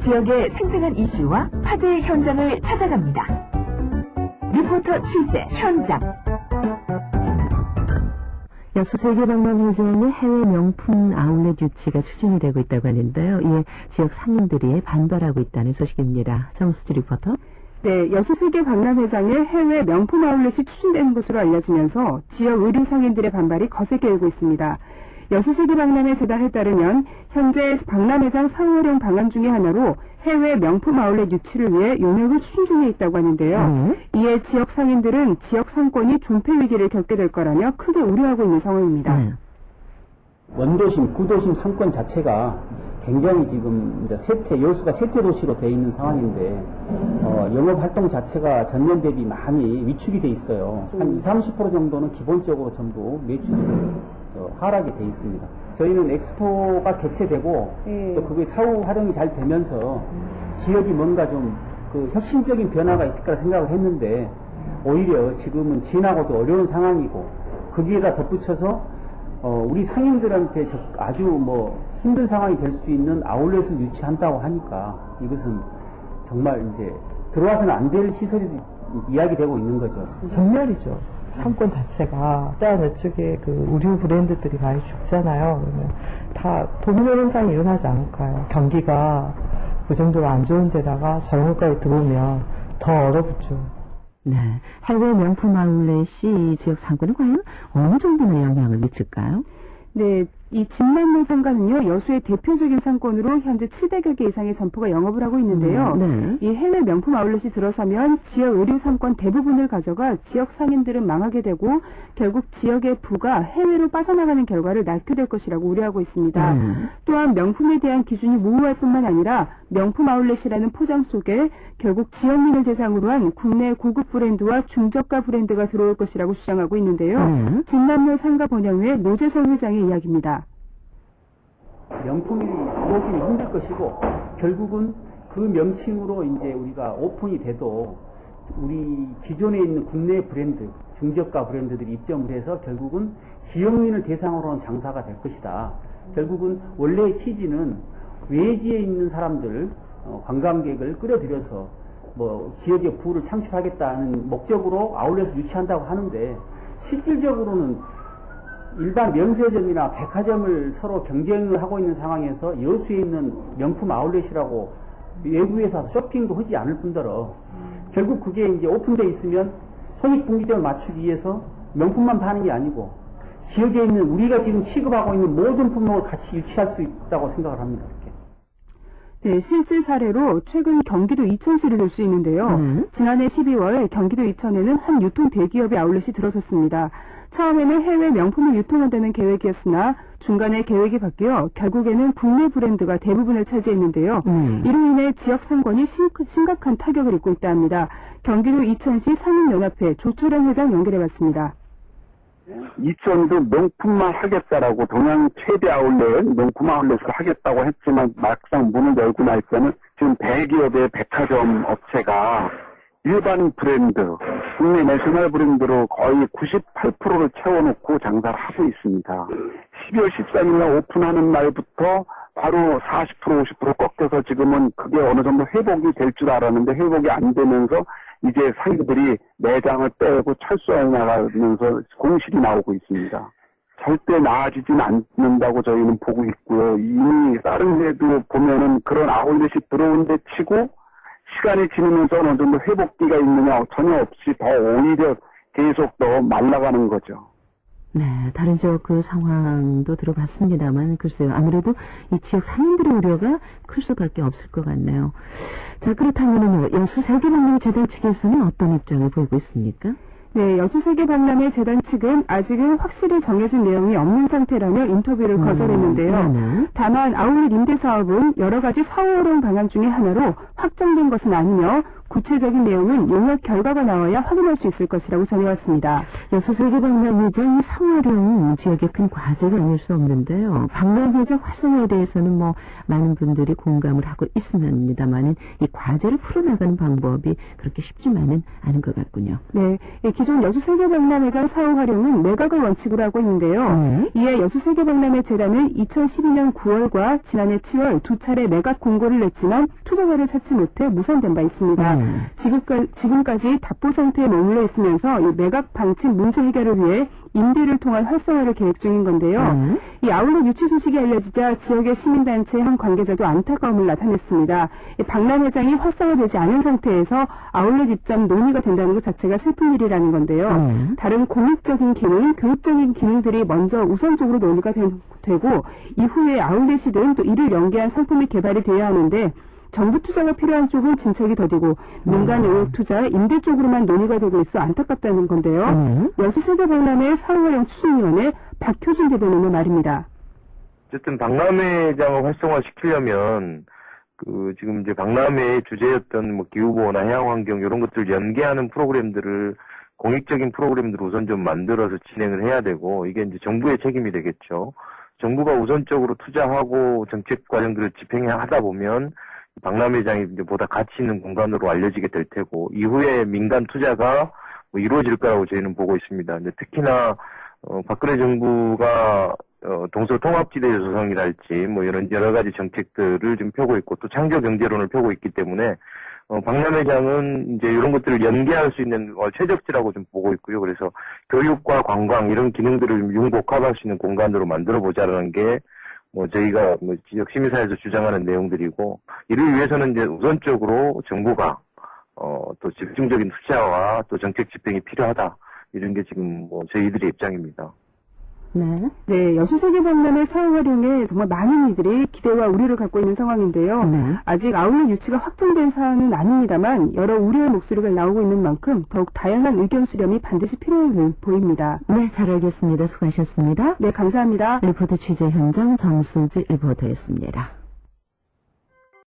지역의 생생한 이슈와 화제의 현장을 찾아갑니다. 리포터 취재 현장. 여수 세계박람회장의 해외 명품 아울렛 유치가 추진이 되고 있다고 하는데요. 이에 지역 상인들이 반발하고 있다는 소식입니다. 정수주 리포터. 네, 여수 세계 박람회장의 해외 명품 아울렛이 추진되는 것으로 알려지면서 지역 의류 상인들의 반발이 거세게 일고 있습니다. 여수세계 박람회 재단에 따르면 현재 박람회장 상호령 방안 중의 하나로 해외 명품 아울렛 유치를 위해 용역을 추진 중에 있다고 하는데요. 이에 지역 상인들은 지역 상권이 존폐 위기를 겪게 될 거라며 크게 우려하고 있는 상황입니다. 네. 원도심, 구도심 상권 자체가 굉장히 지금 이제 세태, 여수가 세태 도시로 되어 있는 상황인데, 어, 영업 활동 자체가 전년 대비 많이 위축이 돼 있어요. 한 20, 30% 정도는 기본적으로 전부 매출이 어, 하락이 돼 있습니다. 저희는 엑스포가 개최되고, 예. 또 그게 사후 활용이 잘 되면서 지역이 뭔가 좀 그 혁신적인 변화가 있을 거라 생각을 했는데, 오히려 지금은 지나고도 어려운 상황이고, 거기에다 덧붙여서 어, 우리 상인들한테 저- 아주 뭐 힘든 상황이 될 수 있는 아울렛을 유치한다고 하니까 이것은 정말 이제 들어와서는 안 될 시설이 이야기되고 있는 거죠. 전멸이죠. 상권 자체가 일단 이쪽에 그 의류 브랜드들이 많이 죽잖아요. 그러면 다 도미노 현상이 일어나지 않을까요? 경기가 그 정도로 안 좋은 데다가 저런 것까지 들어오면 더 얼어붙죠. 네. 해외 명품 아울렛이 이 지역 상권에 과연 어느 정도의 영향을 미칠까요? 네, 이 진남로 상가는요, 여수의 대표적인 상권으로 현재 700여 개 이상의 점포가 영업을 하고 있는데요. 네. 이 해외 명품 아울렛이 들어서면 지역 의류 상권 대부분을 가져가 지역 상인들은 망하게 되고 결국 지역의 부가 해외로 빠져나가는 결과를 낳게 될 것이라고 우려하고 있습니다. 네. 또한 명품에 대한 기준이 모호할 뿐만 아니라 명품 아울렛이라는 포장 속에 결국 지역민을 대상으로 한 국내 고급 브랜드와 중저가 브랜드가 들어올 것이라고 주장하고 있는데요. 네. 진남로 상가 번영회 노재성 회장의 이야기입니다. 명품이 들어오기는 힘들 것이고 결국은 그 명칭으로 이제 우리가 오픈이 돼도 우리 기존에 있는 국내 브랜드, 중저가 브랜드들이 입점을 해서 결국은 지역민을 대상으로 한 장사가 될 것이다. 결국은 원래의 취지는 외지에 있는 사람들, 어, 관광객을 끌어들여서 뭐 지역의 부를 창출하겠다는 목적으로 아울렛을 유치한다고 하는데 실질적으로는 일반 면세점이나 백화점을 서로 경쟁을 하고 있는 상황에서 여수에 있는 명품 아울렛이라고 외부에서 쇼핑도 하지 않을 뿐더러 결국 그게 이제 오픈돼 있으면 손익분기점을 맞추기 위해서 명품만 파는 게 아니고 지역에 있는 우리가 지금 취급하고 있는 모든 품목을 같이 유치할 수 있다고 생각을 합니다. 네, 실제 사례로 최근 경기도 이천시를 들 수 있는데요. 네. 지난해 12월 경기도 이천에는 한 유통 대기업의 아울렛이 들어섰습니다. 처음에는 해외 명품을 유통한다는 계획이었으나 중간에 계획이 바뀌어 결국에는 국내 브랜드가 대부분을 차지했는데요. 음. 이로 인해 지역 상권이 심- 심각한 타격을 입고 있다 합니다. 경기도 이천시 상인연합회 조철영 회장 연결해봤습니다. 이천도 명품만 하겠다라고 동양 최대 아울렛 명품 아울렛을 하겠다고 했지만 막상 문을 열고 나니까는 지금 대기업의 백화점 업체가 일반 브랜드, 국내 내셔널 브랜드로 거의 98%를 채워놓고 장사를 하고 있습니다. 12월 13일 오픈하는 날부터 바로 40% 50% 꺾여서 지금은 그게 어느 정도 회복이 될 줄 알았는데 회복이 안 되면서 이제 상인들이 매장을 빼고 철수해 나가면서 공실이 나오고 있습니다. 절대 나아지진 않는다고 저희는 보고 있고요. 이미 다른 데도 보면은 그런 아울렛이 들어온 데 치고 시간이 지나면서 어느 정도 회복기가 있느냐 전혀 없이 더 오히려 계속 더 말라가는 거죠. 네, 다른 지역 그 상황도 들어봤습니다만 글쎄요. 아무래도 이 지역 상인들의 우려가 클 수밖에 없을 것 같네요. 자, 그렇다면요. 여수 세계박람재단 측에서는 어떤 입장을 보이고 있습니까? 네, 여수세계박람회 재단 측은 아직은 확실히 정해진 내용이 없는 상태라며 인터뷰를 거절했는데요. 네. 다만 아울렛 임대 사업은 여러 가지 사후활용 방안 중의 하나로 확정된 것은 아니며 구체적인 내용은 용역 결과가 나와야 확인할 수 있을 것이라고 전해왔습니다. 여수 세계 박람회장 상활용 지역의 큰 과제가 아닐 수 없는데요. 박람회장 활성화에 대해서는 뭐 많은 분들이 공감을 하고 있습니다만은 이 과제를 풀어나가는 방법이 그렇게 쉽지만은 않은 것 같군요. 네, 예, 기존 여수세계 박람회장 사후 활용은 매각을 원칙으로 하고 있는데요. 네. 이에 여수세계 박람회 재단은 2012년 9월과 지난해 7월 두 차례 매각 공고를 냈지만 투자자를 찾지 못해 무산된 바 있습니다. 음. 지금까, 지금까지 답보 상태에 머물러 있으면서 이 매각 방침 문제 해결을 위해 임대를 통한 활성화를 계획 중인 건데요. 음. 이 아울렛 유치 소식이 알려지자 지역의 시민단체 한 관계자도 안타까움을 나타냈습니다. 이 박람 회장이 활성화되지 않은 상태에서 아울렛 입점 논의가 된다는 것 자체가 슬픈 일이라는 건데요. 음. 다른 공익적인 기능, 교육적인 기능들이 먼저 우선적으로 논의가 되, 고 이후에 아울렛이든 또 이를 연계한 상품이 개발이 돼야 하는데 정부 투자가 필요한 쪽은 진척이 더디고 민간 용역 투자, 임대 쪽으로만 논의가 되고 있어 안타깝다는 건데요. 음. 여수세계박람회 사후활용 추진위원회 박효준 대변인의 말입니다. 어쨌든 박람회장을 활성화시키려면 그 지금 이제 박람회의 주제였던 뭐 기후보호나 해양환경 이런 것들을 연계하는 프로그램들을 공익적인 프로그램들을 우선 좀 만들어서 진행을 해야 되고 이게 이제 정부의 책임이 되겠죠. 정부가 우선적으로 투자하고 정책 과정들을 집행하다 보면 박람회장이 이제 보다 가치 있는 공간으로 알려지게 될 테고 이후에 민간 투자가 뭐 이루어질 거라고 저희는 보고 있습니다. 근데 특히나 어, 박근혜 정부가 어, 동서 통합지대 조성이랄지 뭐 이런 여러 가지 정책들을 좀 펴고 있고 또 창조 경제론을 펴고 있기 때문에 어, 박람회장은 이제 이런 것들을 연계할 수 있는 어, 최적지라고 좀 보고 있고요. 그래서 교육과 관광 이런 기능들을 좀 융복합할 수 있는 공간으로 만들어 보자라는 게 뭐 저희가 뭐 지역 시민사회에서 주장하는 내용들이고 이를 위해서는 이제 우선적으로 정부가 어, 또 집중적인 투자와 또 정책 집행이 필요하다. 이런 게 지금 뭐 저희들의 입장입니다. 네. 네, 여수세계박람회 사후 활용에 정말 많은 이들이 기대와 우려를 갖고 있는 상황인데요. 네. 아직 아울렛 유치가 확정된 사안은 아닙니다만 여러 우려의 목소리가 나오고 있는 만큼 더욱 다양한 의견 수렴이 반드시 필요해 보입니다. 네, 잘 알겠습니다. 수고하셨습니다. 네, 감사합니다. 리포터 취재 현장 정수지 리포터였습니다.